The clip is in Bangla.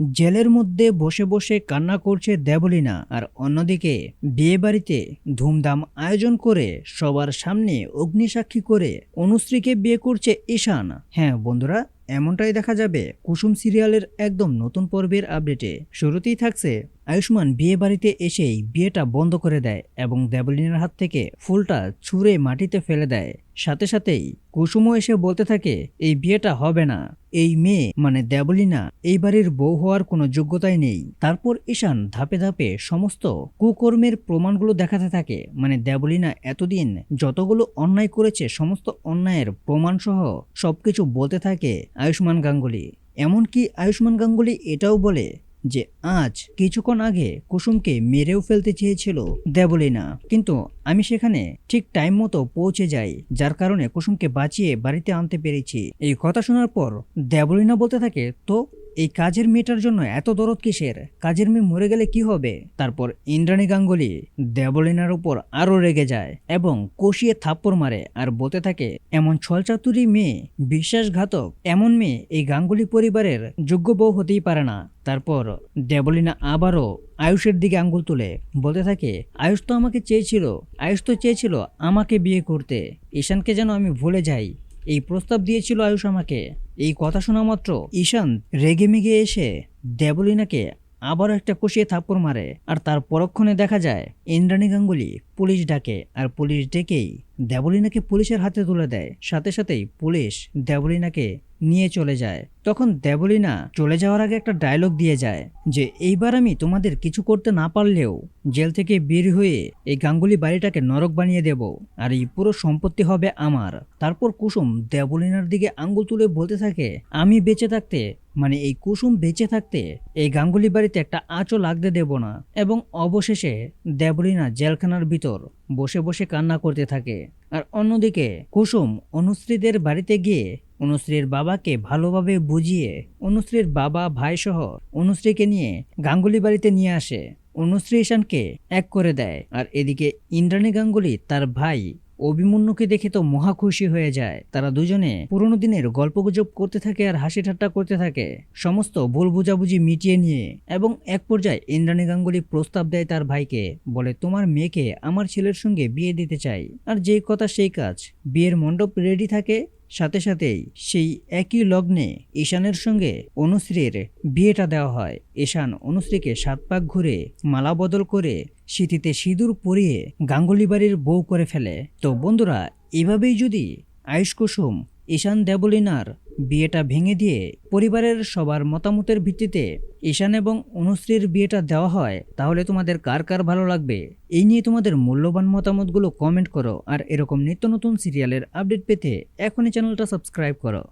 জেলের মধ্যে বসে বসে কান্না করছে দেবলিনা আর অন্যদিকে বিয়ে বাড়িতে ধুমধাম আয়োজন করে সবার সামনে অগ্নিসাক্ষী করে অনুশ্রীকে বিয়ে করছে ঈশান। হ্যাঁ বন্ধুরা, এমনটাই দেখা যাবে কুসুম সিরিয়ালের একদম নতুন পর্বের আপডেটে। শুরুতেই থাকছে আয়ুষ্মান বিয়ে বাড়িতে এসেই বিয়েটা বন্ধ করে দেয় এবং দেবলিনার হাত থেকে ফুলটা ছুঁড়ে মাটিতে ফেলে দেয়। সাথে সাথেই কুসুমও এসে বলতে থাকে, এই বিয়েটা হবে না। এই মেয়ে মানে দেবলিনা এই বাড়ির বউ হওয়ার কোনো যোগ্যতাই নেই। তারপর ঈশান ধাপে ধাপে সমস্ত কুকর্মের প্রমাণগুলো দেখাতে থাকে। মানে দেবলিনা এতদিন যতগুলো অন্যায় করেছে, সমস্ত অন্যায়ের প্রমাণসহ সবকিছু বলতে থাকে আয়ুষ্মান গাঙ্গুলি। এমনকি আয়ুষ্মান গাঙ্গুলি এটাও বলে যে আজ, কিছুক্ষণ আগে কুসুমকে মেরেও ফেলতে চেয়েছিল দেবলিনা। কিন্তু আমি সেখানে ঠিক টাইম মতো পৌঁছে যাই, যার কারণে কুসুমকে বাঁচিয়ে বাড়িতে আনতে পেরেছি। এই কথা শোনার পর দেবলিনা বলতে থাকে, তো এই কাজের মেয়েটার জন্য এত দরদ কিসের? কাজের মেয়ে মরে গেলে কি হবে? তারপর ইন্দ্রাণী গাঙ্গুলি দেবলিনার উপর আরও রেগে যায় এবং কষিয়ে থাপ্পড় মারে আর বলতে থাকে, এমন ছলচাতুরি মেয়ে, বিশ্বাসঘাতক, এমন মেয়ে এই গাঙ্গুলি পরিবারের যোগ্য বউ হতেই পারে না। তারপর দেবলিনা আবারও আয়ুষের দিকে আঙ্গুল তুলে, বলতে থাকে, আয়ুষ তো আমাকে চেয়েছিল, আয়ুষ তো চেয়েছিল আমাকে বিয়ে করতে। ঈশানকে যেন আমি ভুলে যাই। এই প্রস্তাব দিয়েছিল আয়ুষ আমাকে। এই কথা শোনা মাত্র ঈশান রেগে মেগে এসে দেবলিনাকে আবার একটা কষিয়ে থাপ্পড় মারে, আর তার পরক্ষণে দেখা যায় ইন্দ্রাণী গাঙ্গুলি পুলিশ ডাকে, আর পুলিশ ডেকেই দেবলিনাকে পুলিশের হাতে তুলে দেয়। সাথে সাথেই পুলিশ দেবলিনাকে নিয়ে চলে যায়। তখন দেবলিনা চলে যাওয়ার আগে একটা ডায়লগ দিয়ে যায় যে, এইবার আমি তোমাদের কিছু করতে না পারলেও জেল থেকে বের হয়ে এই গাঙ্গুলি বাড়িটাকে নরক বানিয়ে দেব আর এই পুরো সম্পত্তি হবে আমার। তারপর কুসুম দেবলিনার দিকে আঙ্গুল তুলে বলতে থাকে, আমি বেঁচে থাকতে মানে এই কুসুম বেঁচে থাকতে এই গাঙ্গুলি বাড়িতে একটা আঁচও লাগতে দেব না। এবং অবশেষে দেবলিনা জেলখানার ভিতর বসে বসে কান্না করতে থাকে। আর অন্যদিকে কুসুম অনুশ্রীদের বাড়িতে গিয়ে অনুশ্রীর বাবাকে ভালোভাবে বুঝিয়ে অনুশ্রীর বাবা ভাই সহ অনুশ্রীকে নিয়ে গাঙ্গুলি বাড়িতে নিয়ে আসে। অনুশ্রী ঈশানকে এক করে দেয়। আর এদিকে ইন্দ্রাণী গাঙ্গুলি তার ভাই অভিমন্যুকে দেখে তো মহা খুশি হয়ে যায়। তারা দুজনে পুরনো দিনের গল্পগুজব করতে থাকে আর হাসি ঠাট্টা করতে থাকে। সমস্ত ভুল বুঝাবুঝি মিটিয়ে নিয়ে এবং এক পর্যায়ে ইন্দ্রাণী গাঙ্গুলি প্রস্তাব দেয় তার ভাইকে, বলে, তোমার মেয়েকে আমার ছেলের সঙ্গে বিয়ে দিতে চাই। আর যেই কথা সেই কাজ। বিয়ের মণ্ডপ রেডি থাকে। সাথে সাথেই সেই একই লগ্নে ঈশানের সঙ্গে অনুশ্রীর বিয়েটা দেওয়া হয়। ঈশান অনুশ্রীকে সাত পাক ঘুরে মালা বদল করে সিঁথিতে সিঁদুর পরিয়ে গাঙ্গুলি বাড়ির বউ করে ফেলে। তো বন্ধুরা, এভাবেই যদি আয়ুষ কুসুম, ঈশান দেবলিনার বিয়েটা ভেঙে দিয়ে পরিবারের সবার মতামতের ভিত্তিতে ঈশান এবং অনুশ্রীর বিয়েটা দেওয়া হয়, তাহলে তোমাদের কার কার ভালো লাগবে? এই নিয়ে তোমাদের মূল্যবান মতামতগুলো কমেন্ট করো, আর এরকম নিত্য নতুন সিরিয়ালের আপডেট পেতে এখনই চ্যানেলটা সাবস্ক্রাইব করো।